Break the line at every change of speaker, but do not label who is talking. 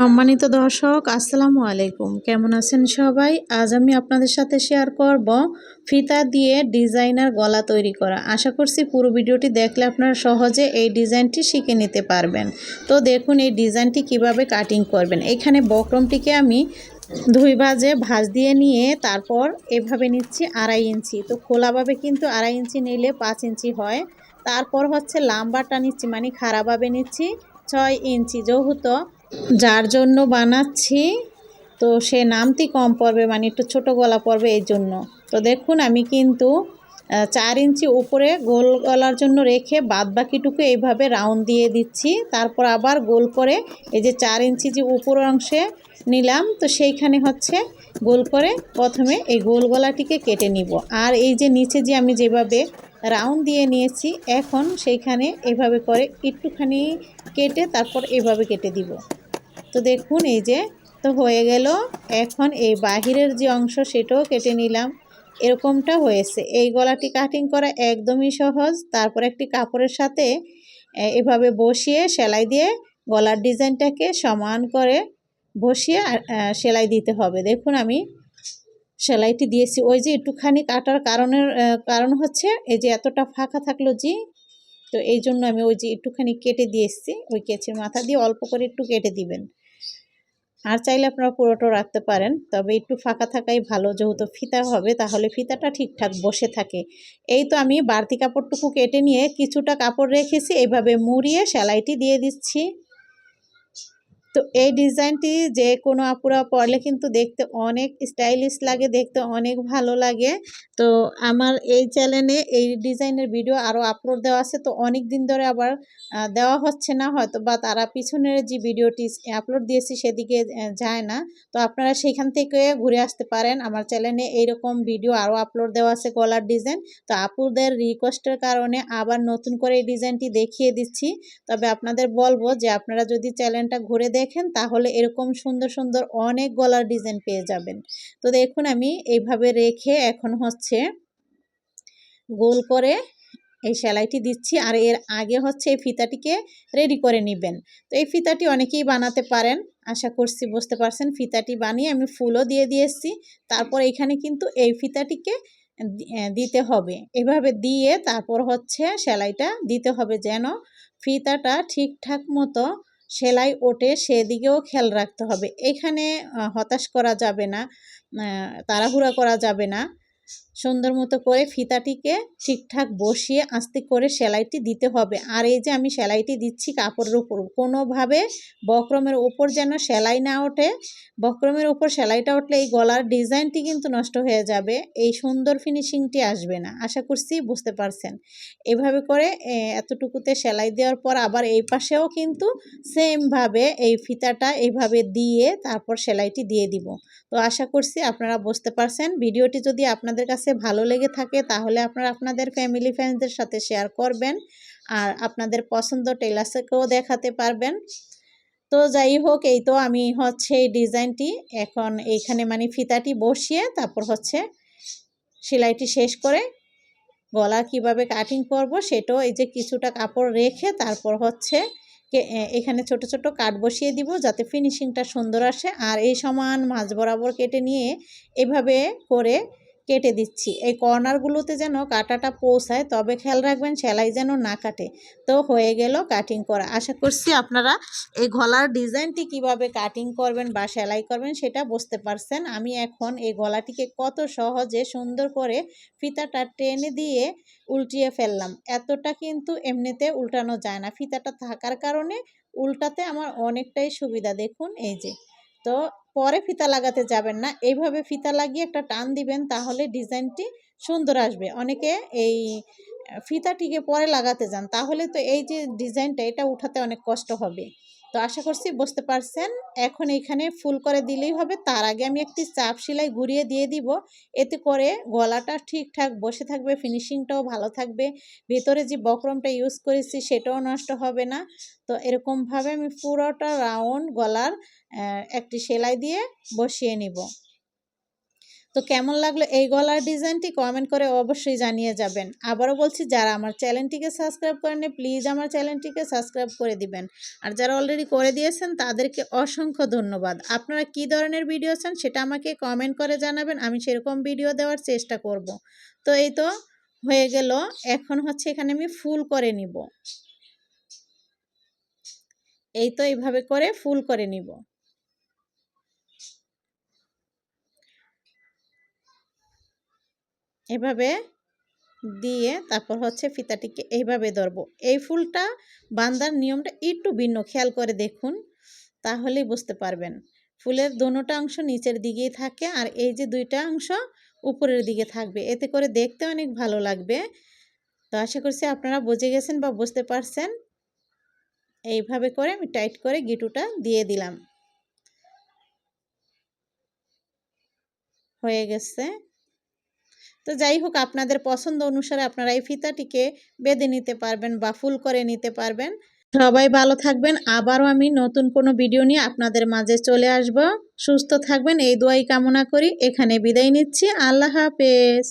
সম্মানিত দর্শক, আসসালামু আলাইকুম। কেমন আছেন সবাই? আজ আমি আপনাদের সাথে শেয়ার করব ফিতা দিয়ে ডিজাইনার গলা তৈরি করা। আশা করছি পুরো ভিডিওটি দেখলে আপনারা সহজে এই ডিজাইনটি শিখে নিতে পারবেন। তো দেখুন এই ডিজাইনটি কীভাবে কাটিং করবেন। এখানে বক্রমটিকে আমি দুই ভাজে ভাজ দিয়ে নিয়ে তারপর এভাবে নিচ্ছি আড়াই ইঞ্চি। তো খোলাভাবে কিন্তু আড়াই ইঞ্চি নিলে পাঁচ ইঞ্চি হয়। তারপর হচ্ছে লাম্বারটা নিচ্ছি মানে খারাপভাবে নিচ্ছি ছয় ইঞ্চি। যেহেতু যার জন্য বানাচ্ছি, তো সে নামতি কম পড়বে মানে একটু ছোট গলা পড়বে এই জন্য। তো দেখুন, আমি কিন্তু চার ইঞ্চি উপরে গোল গলার জন্য রেখে বাদ বাকিটুকু এইভাবে রাউন্ড দিয়ে দিচ্ছি। তারপর আবার গোল করে এই যে চার ইঞ্চি যে উপর অংশে নিলাম, তো সেইখানে হচ্ছে গোল করে প্রথমে এই গোল গলাটিকে কেটে নিব। আর এই যে নিচে যে আমি যেভাবে রাউন্ড দিয়ে নিয়েছি, এখন সেইখানে এভাবে করে একটুখানি কেটে তারপর এভাবে কেটে দিব। তো দেখুন, এই যে তো হয়ে গেল। এখন এই বাহিরের যে অংশ, সেটাও কেটে নিলাম। এরকমটা হয়েছে। এই গলাটি কাটিং করা একদমই সহজ। তারপর একটি কাপড়ের সাথে এভাবে বসিয়ে সেলাই দিয়ে গলার ডিজাইনটাকে সমান করে বসিয়ে সেলাই দিতে হবে। দেখুন, আমি সেলাইটি দিয়েছি। ওই যে একটুখানি কাটার কারণের কারণ হচ্ছে, এই যে এতটা ফাঁকা থাকল জি তো এই জন্য আমি ওই যে একটুখানি কেটে দিয়ে এসেছি, ওই কেচির মাথা দিয়ে অল্প করে একটু কেটে দিবেন। আর চাইলে আপনারা পুরোটা রাখতে পারেন, তবে একটু ফাঁকা থাকাই ভালো, যেহেতু ফিতা হবে তাহলে ফিতাটা ঠিকঠাক বসে থাকে। এই তো আমি বাড়তি কাপড়টুকু কেটে নিয়ে কিছুটা কাপড় রেখেছি এইভাবে মুড়িয়ে সেলাইটি দিয়ে দিচ্ছি। তো এই ডিজাইনটি যে কোনো আপুরা পরলে কিন্তু দেখতে অনেক স্টাইলিশ লাগে, দেখতে অনেক ভালো লাগে। তো আমার এই চ্যানেলে এই ডিজাইনের ভিডিও আরও আপলোড দেওয়া আছে। তো অনেক দিন ধরে আবার দেওয়া হচ্ছে না হয়তো বা তারা পিছনের যে ভিডিওটি আপলোড দিয়েছি সেদিকে যায় না। তো আপনারা সেখান থেকে ঘুরে আসতে পারেন। আমার চ্যানেলে এইরকম ভিডিও আরও আপলোড দেওয়া আছে গলার ডিজাইন। তো আপুদের রিকোয়েস্টের কারণে আবার নতুন করে এই ডিজাইনটি দেখিয়ে দিচ্ছি। তবে আপনাদের বলব যে আপনারা যদি চ্যানেলটা ঘুরে দেখেন, তাহলে এরকম সুন্দর সুন্দর অনেক গলার ডিজাইন পেয়ে যাবেন। তো দেখুন, আমি এইভাবে রেখে এখন হচ্ছে গোল করে এই সেলাইটি দিচ্ছি। আর এর আগে হচ্ছে এই ফিতাটিকে রেডি করে নেবেন। তো এই ফিতাটি অনেকেই বানাতে পারেন, আশা করছি বুঝতে পারছেন। ফিতাটি বানিয়ে আমি ফুলও দিয়ে দিয়েছি। তারপর এখানে কিন্তু এই ফিতাটিকে দিতে হবে। এভাবে দিয়ে তারপর হচ্ছে সেলাইটা দিতে হবে যেন ফিতাটা ঠিকঠাক মতো সেলাই ওঠে, সেদিকেও খেয়াল রাখতে হবে। এখানে হতাশ করা যাবে না তাড়াহুড়া করা যাবে না। সুন্দর মতো করে ফিতাটিকে ঠিকঠাক বসিয়ে আস্তে করে সেলাইটি দিতে হবে। আর এই যে আমি সেলাইটি দিচ্ছি কাপড়ের উপর, কোনোভাবে বক্রমের উপর যেন সেলাই না ওঠে, বক্রমের উপর সেলাইটা উঠলে এই গলার ডিজাইনটি কিন্তু নষ্ট হয়ে যাবে, এই সুন্দর ফিনিশিংটি আসবে না। আশা করছি বুঝতে পারছেন। এভাবে করে এতটুকুতে সেলাই দেওয়ার পর আবার এই পাশেও কিন্তু সেমভাবে এই ফিতাটা এইভাবে দিয়ে তারপর সেলাইটি দিয়ে দিব। তো আশা করছি আপনারা বুঝতে পারছেন। ভিডিওটি যদি আপনাদের কাছে ভালো লেগে থাকে, তাহলে আপনারা আপনাদের ফ্যামিলি ফ্রেন্ডসদের সাথে শেয়ার করবেন আর আপনাদের পছন্দ টেলার্সকেও দেখাতে পারবেন। তো যাই হোক, এই তো আমি হচ্ছে এই ডিজাইনটি এখন এইখানে মানে ফিতাটি বসিয়ে তারপর হচ্ছে সেলাইটি শেষ করে গলা কীভাবে কাটিং করব সেটাও এই যে কিছুটা কাপড় রেখে তারপর হচ্ছে এখানে ছোট ছোট কাট বসিয়ে দিব যাতে ফিনিশিংটা সুন্দর আসে। আর এই সমান মাঝ বরাবর কেটে নিয়ে এভাবে করে কেটে দিচ্ছি। এই কর্নারগুলোতে যেন কাটাটা পৌঁছায়, তবে খেয়াল রাখবেন সেলাই যেন না কাটে। তো হয়ে গেল কাটিং করা। আশা করছি আপনারা এই গলার ডিজাইনটি কীভাবে কাটিং করবেন বা সেলাই করবেন সেটা বুঝতে পারছেন। আমি এখন এই গলাটিকে কত সহজে সুন্দর করে ফিতাটা টেনে দিয়ে উল্টিয়ে ফেললাম। এতটা কিন্তু এমনিতে উল্টানো যায় না। ফিতাটা থাকার কারণে উল্টাতে আমার অনেকটাই সুবিধা। দেখুন, এই যে তো পরে ফিতা লাগাতে যাবেন না। এইভাবে ফিতা লাগিয়ে একটা টান দিবেন, তাহলে ডিজাইনটি সুন্দর আসবে। অনেকে এই ফিতাটিকে পরে লাগাতে যান, তাহলে তো এই যে ডিজাইনটা, এটা উঠাতে অনেক কষ্ট হবে। তো আশা করছি বুঝতে পারছেন। এখন এখানে ফুল করে দিলেই হবে। তার আগে আমি একটি চাপ সেলাই ঘুরিয়ে দিয়ে দিব। এতে করে গলাটা ঠিকঠাক বসে থাকবে, ফিনিশিংটাও ভালো থাকবে। ভেতরে যে বকরমটা ইউজ করেছি সেটাও নষ্ট হবে না। তো এরকমভাবে আমি পুরোটা রাউন্ড গলার একটি সেলাই দিয়ে বসিয়ে নিব। তো কেমন লাগল এই গলার ডিজাইনটি কমেন্ট করে অবশ্যই জানিয়ে যাবেন। আবারও বলছি, যারা আমার চ্যানেলটিকে সাবস্ক্রাইব করেনি প্লিজ আমার চ্যানেলটিকে সাবস্ক্রাইব করে দিবেন। আর যারা অলরেডি করে দিয়েছেন, তাদেরকে অসংখ্য ধন্যবাদ। আপনারা কি ধরনের ভিডিও চান সেটা আমাকে কমেন্ট করে জানাবেন, আমি সেরকম ভিডিও দেওয়ার চেষ্টা করব। তো এই তো হয়ে গেল, এখন হচ্ছে এখানে আমি ফুল করে নিব। এই তো এইভাবে করে ফুল করে নিব। এভাবে দিয়ে তারপর হচ্ছে ফিতাটিকে এইভাবে ধরবো। এই ফুলটা বান্দার নিয়মটা একটু ভিন্ন, খেয়াল করে দেখুন, তাহলেই বুঝতে পারবেন। ফুলের দোনোটা অংশ নিচের দিকেই থাকে আর এই যে দুইটা অংশ উপরের দিকে থাকবে, এতে করে দেখতে অনেক ভালো লাগবে। তো আশা করছি আপনারা বুঝে গেছেন বা বুঝতে পারছেন। এইভাবে করে আমি টাইট করে গিটুটা দিয়ে দিলাম। হয়ে গেছে। তো যাই হোক, আপনাদের পছন্দ অনুসারে আপনারা এই ফিতাটিকে বেঁধে নিতে পারবেন বা ফুল করে নিতে পারবেন। সবাই ভালো থাকবেন। আবারও আমি নতুন কোনো ভিডিও নিয়ে আপনাদের মাঝে চলে আসব। সুস্থ থাকবেন। এই দোয়াই কামনা করি। এখানে বিদায় নিচ্ছি। আল্লাহ হাফেজ।